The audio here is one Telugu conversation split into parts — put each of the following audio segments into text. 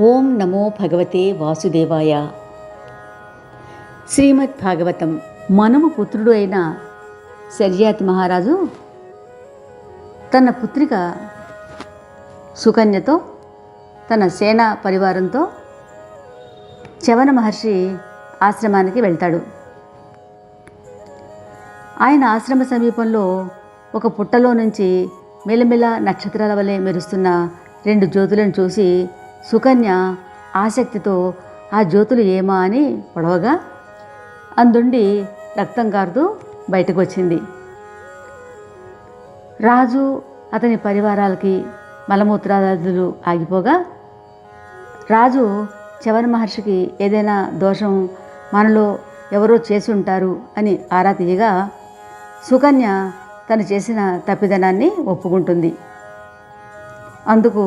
ఓం నమో భగవతే వాసుదేవాయ. శ్రీమద్ భాగవతం. మనము పుత్రుడు అయిన శర్యాతి మహారాజు తన పుత్రిక సుకన్యతో తన సేనా పరివారంతో చవన మహర్షి ఆశ్రమానికి వెళ్తాడు. ఆయన ఆశ్రమ సమీపంలో ఒక పుట్టలో నుంచి మెలమెల నక్షత్రాల వలె మెరుస్తున్న రెండు జ్యోతులను చూసి సుకన్య ఆసక్తితో ఆ జ్యోతులు ఏమా అని పొడవగా అందుండి రక్తం కారుతూ బయటకు వచ్చింది రాజు అతని పరివారాలకి మలమూత్రాదులు ఆగిపోగా రాజు చవన్ మహర్షికి ఏదైనా దోషం మనలో ఎవరో చేసి ఉంటారు అని ఆరా తీయగా సుకన్య తను చేసిన తప్పిదనాన్ని ఒప్పుకుంటుంది. అందుకు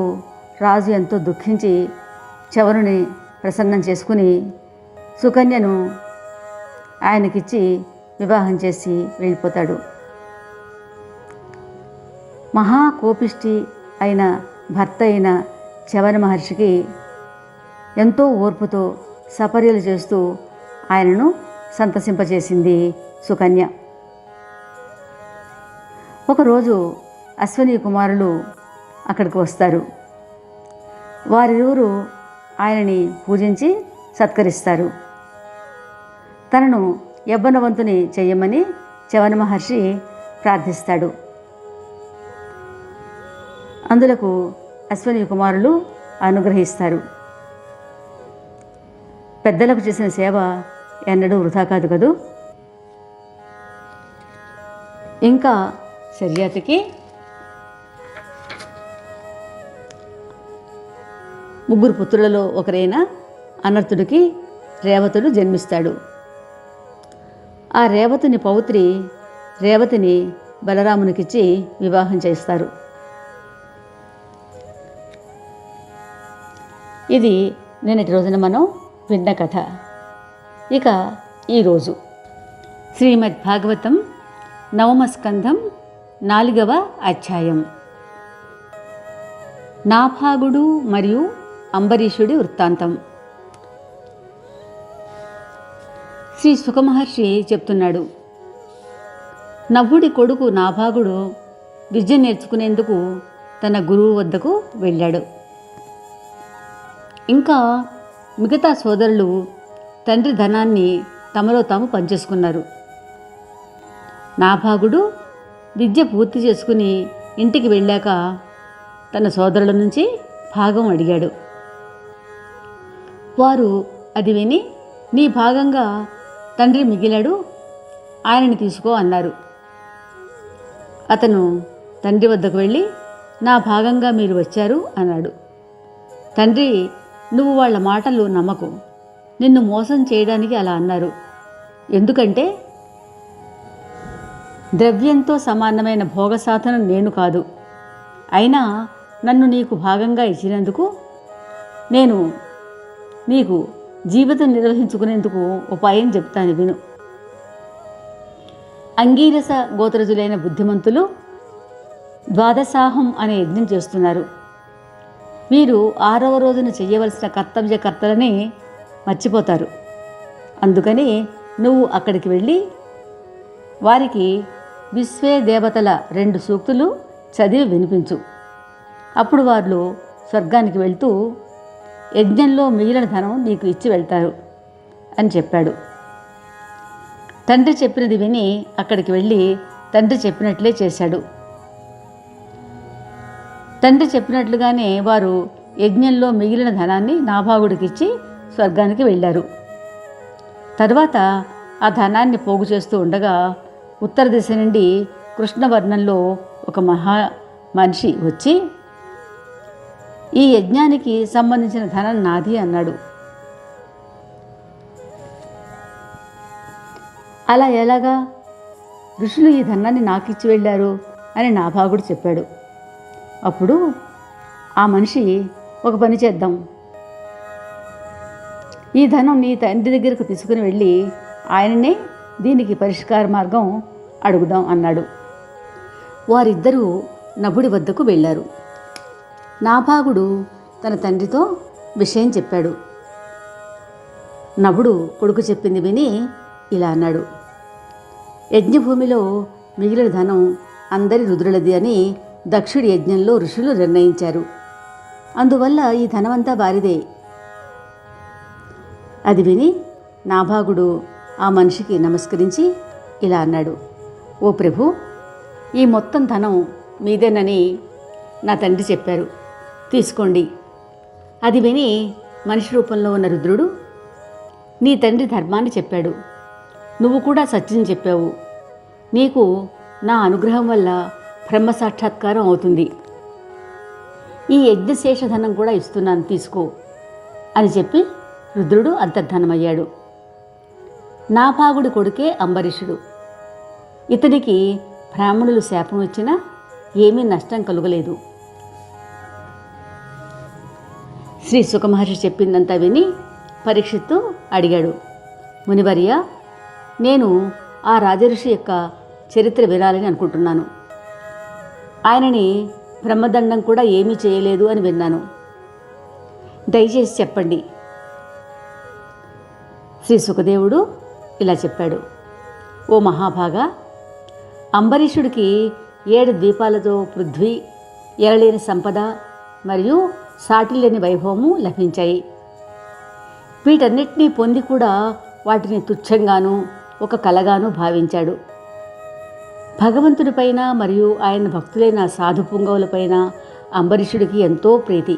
రాజు ఎంతో దుఃఖించి చవరుని ప్రసన్నం చేసుకుని సుకన్యను ఆయనకిచ్చి వివాహం చేసి వెళ్ళిపోతాడు. మహాకోపిష్టి అయిన భర్త అయిన చవన మహర్షికి ఎంతో ఓర్పుతో సపర్యలు చేస్తూ ఆయనను సంతసింపజేసింది సుకన్య. ఒకరోజు అశ్వనీ కుమారులు అక్కడికి వస్తారు. వారిరువురు ఆయనని పూజించి సత్కరిస్తారు. తనను యవ్వనవంతుని చెయ్యమని చవన మహర్షి ప్రార్థిస్తాడు. అందులకు అశ్వని కుమారులు అనుగ్రహిస్తారు. పెద్దలకు చేసిన సేవ ఎన్నడూ వృధా కాదు కదూ? ఇంకా శర్యాతికి ముగ్గురు పుత్రులలో ఒకరైన అనర్థుడికి రేవతుడు జన్మిస్తాడు. ఆ రేవతుని పౌత్రి రేవతిని బలరామునికిచ్చి వివాహం చేస్తారు. ఇది నిన్నటి రోజున మనం విన్న కథ. ఇక ఈరోజు శ్రీమద్ భాగవతం నవమ స్కంధం నాలుగవ అధ్యాయం. నాభాగుడు మరియు అంబరీషుడి వృత్తాంతం. శ్రీ సుఖమహర్షి చెప్తున్నాడు నవ్వుడి కొడుకు నాభాగుడు విద్య నేర్చుకునేందుకు తన గురువు వద్దకు వెళ్ళాడు. ఇంకా మిగతా సోదరులు తండ్రి ధనాన్ని తమలో తాము పనిచేసుకున్నారు నాభాగుడు విద్య పూర్తి చేసుకుని ఇంటికి వెళ్ళాక తన సోదరుల నుంచి భాగం అడిగాడు. వారు అది విని నీ భాగంగా తండ్రి మిగిలాడు ఆయనని తీసుకో అన్నారు. అతను తండ్రి వద్దకు వెళ్ళి నా భాగంగా మీరు వచ్చారు అన్నాడు. తండ్రి నువ్వు వాళ్ళ మాటలు నమ్మకు. నిన్ను మోసం చేయడానికి అలా అన్నారు. ఎందుకంటే ద్రవ్యంతో సమానమైన భోగ సాధనం నేను కాదు. అయినా నన్ను నీకు భాగంగా ఇచ్చినందుకు నేను నీకు జీవితం నిర్వహించుకునేందుకు ఉపాయం చెప్తాను విను. అంగీరస గోత్రజులైన బుద్ధిమంతులు ద్వాదశాహం అనే యజ్ఞం చేస్తున్నారు. వీరు ఆరవ రోజున చేయవలసిన కర్తవ్య కర్తలని మర్చిపోతారు. అందుకని నువ్వు అక్కడికి వెళ్ళి వారికి విశ్వే దేవతల రెండు సూక్తులు చదివి వినిపించు. అప్పుడు వాళ్ళు స్వర్గానికి వెళ్తూ యజ్ఞంలో మిగిలిన ధనం నీకు ఇచ్చి వెళ్తారు అని చెప్పాడు. తండ్రి చెప్పినది విని అక్కడికి వెళ్ళి తండ్రి చెప్పినట్లే చేశాడు. తండ్రి చెప్పినట్లుగానే వారు యజ్ఞంలో మిగిలిన ధనాన్ని నాభాగుడికిచ్చి స్వర్గానికి వెళ్ళారు. తర్వాత ఆ ధనాన్ని పోగు చేస్తూ ఉండగా ఉత్తర దిశ నుండి కృష్ణవర్ణంలో ఒక మహా మనిషి వచ్చి ఈ యజ్ఞానికి సంబంధించిన ధనం నాది అన్నాడు. అలా ఎలాగా? ఋషులు ఈ ధనాన్ని నాకిచ్చి వెళ్ళారు అని నాభాగుడు చెప్పాడు. అప్పుడు ఆ మనిషి ఒక పని చేద్దాం. ఈ ధనం నీ తండ్రి దగ్గరకు తీసుకుని వెళ్ళి ఆయననే దీనికి పరిష్కార మార్గం అడుగుదాం అన్నాడు. వారిద్దరూ నభుడి వద్దకు వెళ్ళారు. నాభాగుడు తన తండ్రితో విషయం చెప్పాడు. నవుడు కొడుకు చెప్పింది విని ఇలా అన్నాడు. యజ్ఞభూమిలో మిగిలిన ధనం అందరి రుద్రులది అని దక్షుడి యజ్ఞంలో ఋషులు నిర్ణయించారు. అందువల్ల ఈ ధనమంతా వారిదే. అది విని నాభాగుడు ఆ మనిషికి నమస్కరించి ఇలా అన్నాడు. ఓ ప్రభు ఈ మొత్తం ధనం మీదేనని నా తండ్రి చెప్పారు. తీసుకోండి. అది విని మనిషి రూపంలో ఉన్న రుద్రుడు నీ తండ్రి ధర్మాన్ని చెప్పాడు. నువ్వు కూడా సత్యం చెప్పావు. నీకు నా అనుగ్రహం వల్ల బ్రహ్మ సాక్షాత్కారం అవుతుంది. ఈ యజ్ఞశేషధనం కూడా ఇస్తున్నాను తీసుకో అని చెప్పి రుద్రుడు అంతర్ధనమయ్యాడు. నాభాగుడి కొడుకే అంబరీషుడు. ఇతనికి బ్రాహ్మణులు శాపం ఇచ్చినా ఏమీ నష్టం కలుగలేదు. శ్రీ సుఖమహర్షి చెప్పిందంతా విని పరీక్షిత్తు అడిగాడు. మునివర్య నేను ఆ రాజఋషి యొక్క చరిత్ర వినాలని అనుకుంటున్నాను. ఆయనని బ్రహ్మదండం కూడా ఏమీ చేయలేదు అని విన్నాను. దయచేసి చెప్పండి. శ్రీ సుఖదేవుడు ఇలా చెప్పాడు. ఓ మహాభాగా అంబరీషుడికి ఏడు ద్వీపాలతో పృథ్వీ ఎరలేని సంపద మరియు సాటిలేని వైభవము లభించాయి. వీటన్నిటినీ పొంది కూడా వాటిని తుచ్చంగాను ఒక కలగాను భావించాడు. భగవంతుడిపైన మరియు ఆయన భక్తులైన సాధు పుంగవులపైన అంబరీషుడికి ఎంతో ప్రీతి.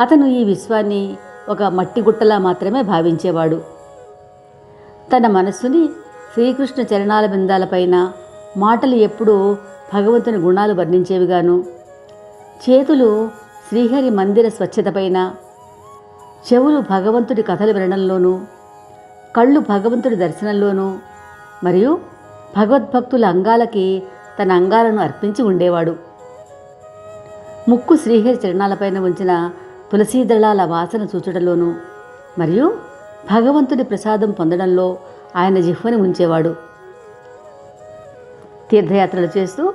అతను ఈ విశ్వాన్ని ఒక మట్టి గుట్టలా మాత్రమే భావించేవాడు. తన మనస్సుని శ్రీకృష్ణ చరణాల బిందాలపైన మాటలు ఎప్పుడూ భగవంతుని గుణాలు వర్ణించేవిగాను. చేతులు శ్రీహరి మందిర స్వచ్ఛతపైన చెవులు భగవంతుడి కథలు వినడంలోనూ కళ్ళు భగవంతుడి దర్శనంలోనూ మరియు భగవద్భక్తుల అంగాలకి తన అంగాలను అర్పించి ఉండేవాడు. ముక్కు శ్రీహరి చరణాలపైన ఉంచిన తులసీదళాల వాసన చూచడంలోనూ మరియు భగవంతుడి ప్రసాదం పొందడంలో ఆయన జిహ్వని ఉంచేవాడు. తీర్థయాత్రలు చేస్తూ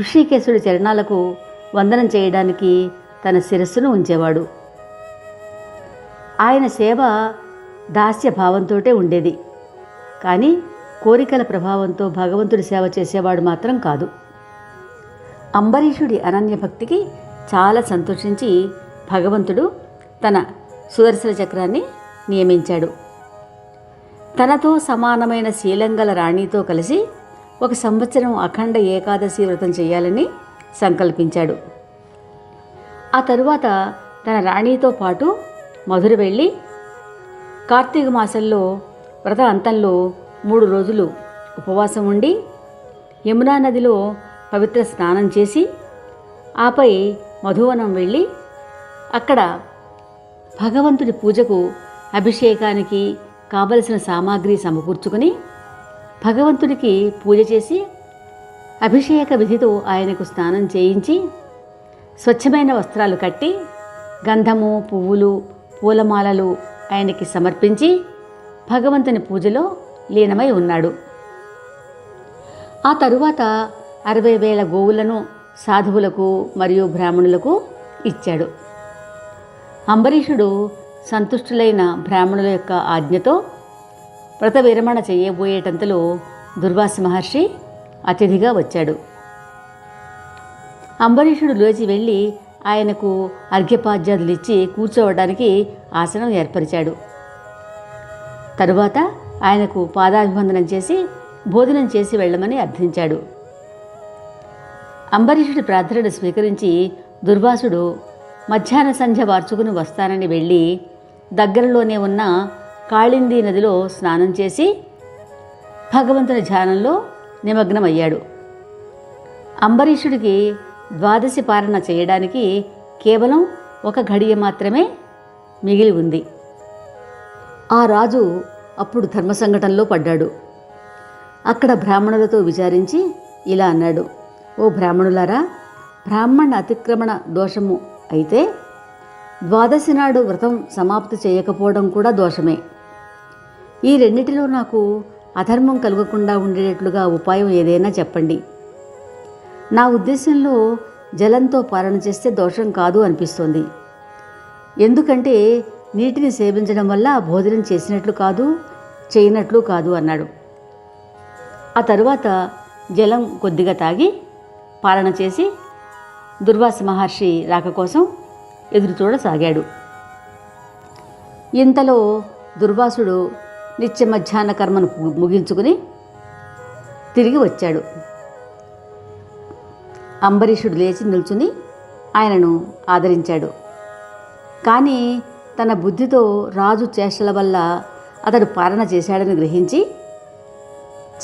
ఋషికేశుడి చరణాలకు వందనం చేయడానికి తన శిరస్సును ఉంచేవాడు. ఆయన సేవ దాస్య భావంతో ఉండేది. కానీ కోరికల ప్రభావంతో భగవంతుడి సేవ చేసేవాడు మాత్రం కాదు. అంబరీషుడి అనన్య భక్తికి చాలా సంతోషించి భగవంతుడు తన సుదర్శన చక్రాన్ని నియమించాడు. తనతో సమానమైన శీలంగల రాణితో కలిసి ఒక సంవత్సరం అఖండ ఏకాదశి వ్రతం చేయాలని సంకల్పించాడు. ఆ తరువాత తన రాణితో పాటు మధుర వెళ్ళి కార్తీక మాసంలో వ్రత అంతంలో మూడు రోజులు ఉపవాసం ఉండి యమునా నదిలో పవిత్ర స్నానం చేసి ఆపై మధువనం వెళ్ళి అక్కడ భగవంతుడి పూజకు అభిషేకానికి కావలసిన సామాగ్రి సమకూర్చుకొని భగవంతుడికి పూజ చేసి అభిషేక విధితో ఆయనకు స్నానం చేయించి స్వచ్ఛమైన వస్త్రాలు కట్టి గంధము పువ్వులు పూలమాలలు ఆయనకి సమర్పించి భగవంతుని పూజలో లీనమై ఉన్నాడు. ఆ తరువాత అరవై వేల గోవులను సాధువులకు మరియు బ్రాహ్మణులకు ఇచ్చాడు. అంబరీషుడు సంతుష్టులైన బ్రాహ్మణుల యొక్క ఆజ్ఞతో వ్రత విరమణ చేయబోయేటంతలో దుర్వాస మహర్షి అతిథిగా వచ్చాడు. అంబరీషుడు లేచి వెళ్ళి ఆయనకు అర్ఘ్యపాద్యాదులు ఇచ్చి కూర్చోవడానికి ఆసనం ఏర్పరిచాడు. తరువాత ఆయనకు పాదాభివందనం చేసి భోజనం చేసి వెళ్ళమని అర్థించాడు. అంబరీషుడి ప్రార్థనను స్వీకరించి దుర్వాసుడు మధ్యాహ్న సంధ్య వార్చుకుని వస్తానని వెళ్ళి దగ్గరలోనే ఉన్న కాళింది నదిలో స్నానం చేసి భగవంతుని ధ్యానంలో నిమగ్నమయ్యాడు. అంబరీషుడికి ద్వాదశి పాలన చేయడానికి కేవలం ఒక ఘడియ మాత్రమే మిగిలి ఉంది. ఆ రాజు అప్పుడు ధర్మ సంఘటనలో పడ్డాడు. అక్కడ బ్రాహ్మణులతో విచారించి ఇలా అన్నాడు ఓ బ్రాహ్మణులారా బ్రాహ్మణ అతిక్రమణ దోషము అయితే ద్వాదశి నాడు వ్రతం సమాప్తి చేయకపోవడం కూడా దోషమే. ఈ రెండిటిలో నాకు అధర్మం కలగకుండా ఉండేటట్లుగా ఉపాయం ఏదైనా చెప్పండి. నా ఉద్దేశంలో జలంతో పాలన చేస్తే దోషం కాదు అనిపిస్తోంది. ఎందుకంటే నీటిని సేవించడం వల్ల భోజనం చేసినట్లు కాదు చేయనట్లు కాదు అన్నాడు. ఆ తరువాత జలం కొద్దిగా తాగి పాలన చేసి దుర్వాస మహర్షి రాక కోసం ఎదురు చూడసాగాడు. ఇంతలో దుర్వాసుడు నిత్య మధ్యాహ్న కర్మను ము- ముగించుకుని తిరిగి వచ్చాడు. అంబరీషుడు లేచి నిల్చుని ఆయనను ఆదరించాడు. కానీ తన బుద్ధితో రాజు చేష్టల వల్ల అతడు పాలన చేశాడని గ్రహించి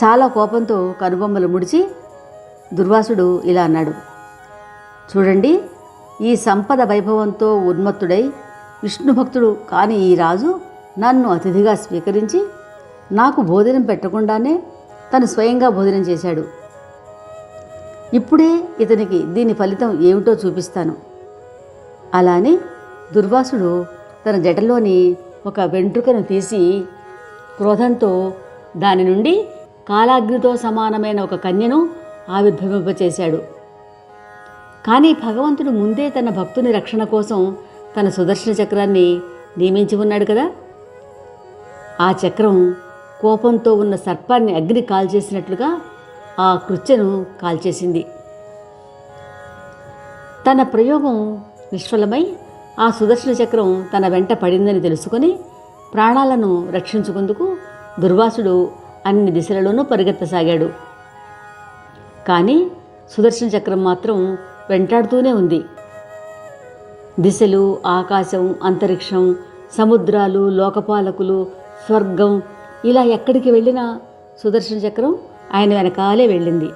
చాలా కోపంతో కనుబొమ్మలు ముడిచి దుర్వాసుడు ఇలా అన్నాడు. చూడండి ఈ సంపద వైభవంతో ఉన్మత్తుడై విష్ణు భక్తుడు కాని ఈ రాజు నన్ను అతిథిగా స్వీకరించి నాకు భోజనం పెట్టకుండానే తను స్వయంగా భోజనం చేశాడు. ఇప్పుడే ఇతనికి దీని ఫలితం ఏమిటో చూపిస్తాను. అలానే దుర్వాసుడు తన జటలోని ఒక వెంట్రుకను తీసి క్రోధంతో దాని నుండి కాలాగ్నితో సమానమైన ఒక కన్యను ఆవిర్భవింపచేశాడు. కానీ భగవంతుడు ముందే తన భక్తుని రక్షణ కోసం తన సుదర్శన చక్రాన్ని నియమించి ఉన్నాడు కదా. ఆ చక్రం కోపంతో ఉన్న సర్పాన్ని అగ్ని కాల్చేసినట్లుగా ఆ కృత్యను కాల్చేసింది. తన ప్రయోగం నిష్ఫలమై ఆ సుదర్శన చక్రం తన వెంట పడిందని తెలుసుకొని ప్రాణాలను రక్షించుకుందుకు దుర్వాసుడు అన్ని దిశలలోనూ పరిగెత్తసాగాడు. కానీ సుదర్శన చక్రం మాత్రం వెంటాడుతూనే ఉంది. దిశలు ఆకాశం అంతరిక్షం సముద్రాలు లోకపాలకులు స్వర్గం ఇలా ఎక్కడికి వెళ్ళినా సుదర్శన చక్రం ఆయన వెనకాలే వెళ్ళింది.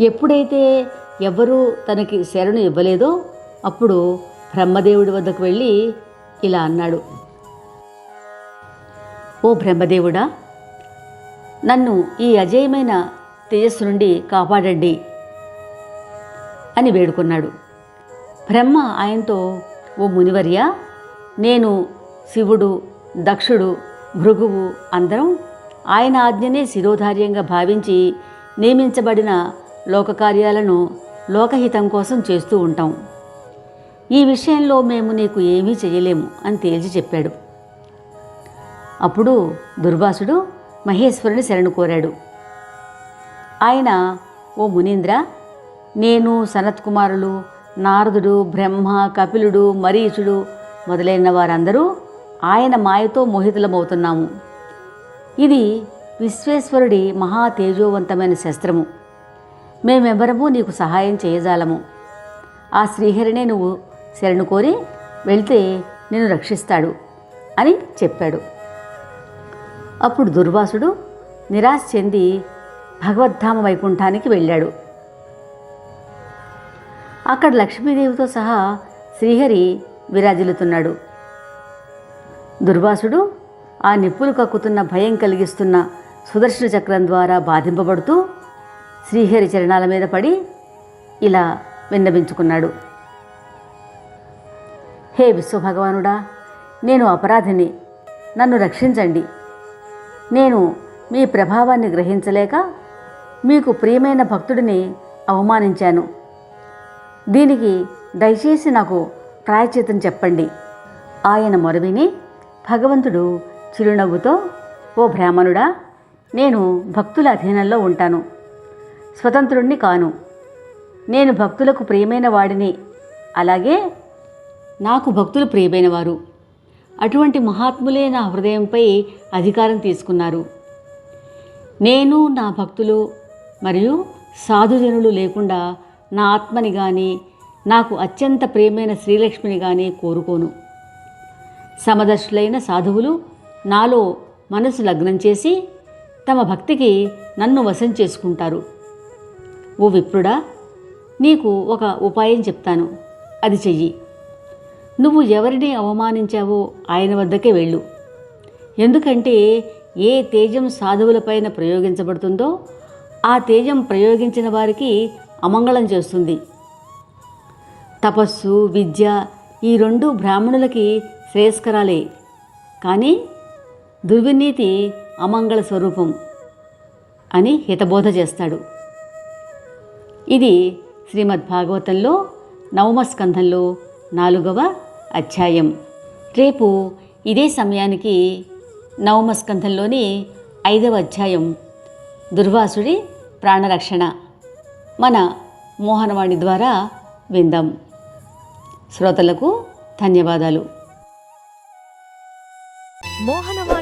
ఎప్పుడైతే ఎవ్వరూ తనకి శరణు ఇవ్వలేదో అప్పుడు బ్రహ్మదేవుడి వద్దకు వెళ్ళి ఇలా అన్నాడు. ఓ బ్రహ్మదేవుడా నన్ను ఈ అజేయమైన తేజస్సు నుండి కాపాడండి అని వేడుకున్నాడు. బ్రహ్మ ఆయనతో ఓ మునివర్య నేను శివుడు దక్షుడు భృగువు అందరం ఆయన ఆజ్ఞనే శిరోధార్యంగా భావించి నియమించబడిన లోకకార్యాలను లోకహితం కోసం చేస్తూ ఉంటాం. ఈ విషయంలో మేము నీకు ఏమీ చేయలేము అని తేల్చి చెప్పాడు. అప్పుడు దుర్వాసుడు మహేశ్వరుని శరణు కోరాడు. ఆయన ఓ మునీంద్ర నేను సనత్కుమారులు నారదుడు బ్రహ్మ కపిలుడు మరీచుడు మొదలైన వారందరూ ఆయన మాయతో మోహితులమవుతున్నాము. ఇది విశ్వేశ్వరుడి మహా తేజోవంతమైన శస్త్రము. మేమెవరము నీకు సహాయం చేయజాలము. ఆ శ్రీహరినే నువ్వు శరణు కోరి వెళ్తే నిన్ను రక్షిస్తాడు అని చెప్పాడు. అప్పుడు దుర్వాసుడు నిరాశ చెంది భగవద్ధామ వైకుంఠానికి వెళ్ళాడు. అక్కడ లక్ష్మీదేవితో సహా శ్రీహరి విరాజిల్లుతున్నాడు. దుర్వాసుడు ఆ నిప్పులు కక్కుతున్న భయం కలిగిస్తున్న సుదర్శన చక్రం ద్వారా బాధింపబడుతూ శ్రీహరి చరణాల మీద పడి ఇలా విన్నవించుకున్నాడు. హే విశ్వభగవానుడా నేను అపరాధిని. నన్ను రక్షించండి. నేను మీ ప్రభావాన్ని గ్రహించలేక మీకు ప్రియమైన భక్తుడిని అవమానించాను. దీనికి దయచేసి నాకు ప్రాయచితం చెప్పండి. ఆయన మొరవిని భగవంతుడు చిరునవ్వుతో ఓ బ్రాహ్మణుడా నేను భక్తుల అధీనంలో ఉంటాను. స్వతంత్రుణ్ణి కాను. నేను భక్తులకు ప్రియమైన వాడిని. అలాగే నాకు భక్తులు ప్రియమైన వారు. అటువంటి మహాత్ములే నా హృదయంపై అధికారం తీసుకున్నారు. నేను నా భక్తులు మరియు సాధుజనులు లేకుండా నా ఆత్మని కానీ నాకు అత్యంత ప్రియమైన శ్రీలక్ష్మిని కానీ కోరుకోను. సమదర్శులైన సాధువులు నాలో మనసు లగ్నం చేసి తమ భక్తికి నన్ను వశం చేసుకుంటారు. ఓ విప్రుడా నీకు ఒక ఉపాయం చెప్తాను. అది చెయ్యి. నువ్వు ఎవరిని అవమానించావో ఆయన వద్దకే వెళ్ళు. ఎందుకంటే ఏ తేజం సాధువులపైన ప్రయోగించబడుతుందో ఆ తేజం ప్రయోగించిన వారికి అమంగళం చేస్తుంది. తపస్సు విద్య ఈ రెండు బ్రాహ్మణులకి శ్రేయస్కరాలే. కానీ దుర్వినీతి అమంగళ స్వరూపం అని హితబోధ చేస్తాడు. ఇది శ్రీమద్ భాగవతంలో నవమ స్కంధంలో నాలుగవ అధ్యాయం. రేపు ఇదే సమయానికి నవమ స్కంధంలోని ఐదవ అధ్యాయం దుర్వాసుడి ప్రాణరక్షణ. మన మోహనవాణి ద్వారా విందాం. శ్రోతలకు ధన్యవాదాలు. మోహనవాణి